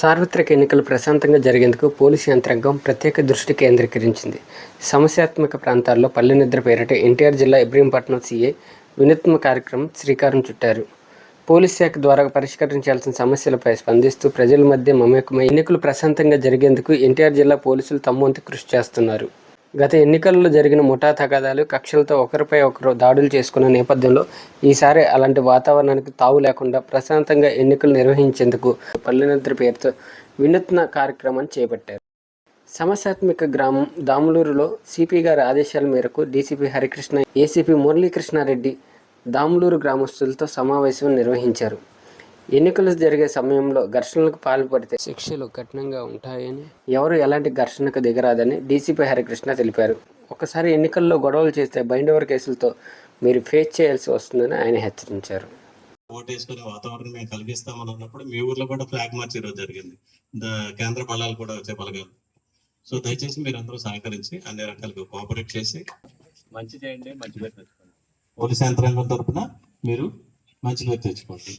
సార్వత్రిక ఎన్నికలు ప్రశాంతంగా జరిగేందుకు పోలీసు యంత్రాంగం ప్రత్యేక దృష్టి కేంద్రీకరించింది. సమస్యాత్మక ప్రాంతాల్లో పల్లె నిద్ర పేరిట ఎన్టీఆర్ జిల్లా ఇబ్రహీంపట్నం సీఏ వినూత్న కార్యక్రమం శ్రీకారం చుట్టారు. పోలీస్ శాఖ ద్వారా పరిష్కరించాల్సిన సమస్యలపై స్పందిస్తూ ప్రజల మధ్య మమేకమై ఎన్నికలు ప్రశాంతంగా జరిగేందుకు ఎన్టీఆర్ జిల్లా పోలీసులు తమ వంతు కృషి చేస్తున్నారు. గత ఎన్నికల్లో జరిగిన ముఠా తగాదాలు కక్షలతో ఒకరిపై ఒకరు దాడులు చేసుకున్న నేపథ్యంలో ఈసారి అలాంటి వాతావరణానికి తావు లేకుండా ప్రశాంతంగా ఎన్నికలు నిర్వహించేందుకు పల్లెనంత్రి పేరుతో వినూత్న కార్యక్రమాన్ని చేపట్టారు. సమస్యాత్మక గ్రామం దాములూరులో సిపి గారి ఆదేశాల మేరకు డీసీపీ హరికృష్ణ ఏసీపీ మురళీకృష్ణారెడ్డి దాములూరు గ్రామస్తులతో సమావేశం నిర్వహించారు. ఎన్నికలు జరిగే సమయంలో ఘర్షణలకు పాల్పడితే శిక్షలు కఠినంగా ఉంటాయని ఎవరు ఎలాంటి ఘర్షణకు దిగరాదని డీసీపీ హరికృష్ణ తెలిపారు. ఒకసారి ఎన్నికల్లో గొడవలు చేస్తే బైండోవర్ కేసులతో మీరు ఫేస్ చేయాల్సి వస్తుందని ఆయన హెచ్చరించారు. ఓటేసుకునే వాతావరణం మేము కలిగిస్తామని అన్నప్పుడు మీ ఊర్లో కూడా ఫ్లాగ్ మార్చ్ ఈరోజు జరిగింది. ద- కేంద్ర బలాలు కూడా వచ్చే బలగాలు సో దయచేసి మీరు అందరూ సహకరించి అన్ని రకాలుగా కోఆపరేట్ చేసి మంచి చేయండి మంచి పేరు తెచ్చుకోండి. పోలీస్ యంత్రాంగం తరపున మీరు మంచి పేరు తెచ్చుకోండి.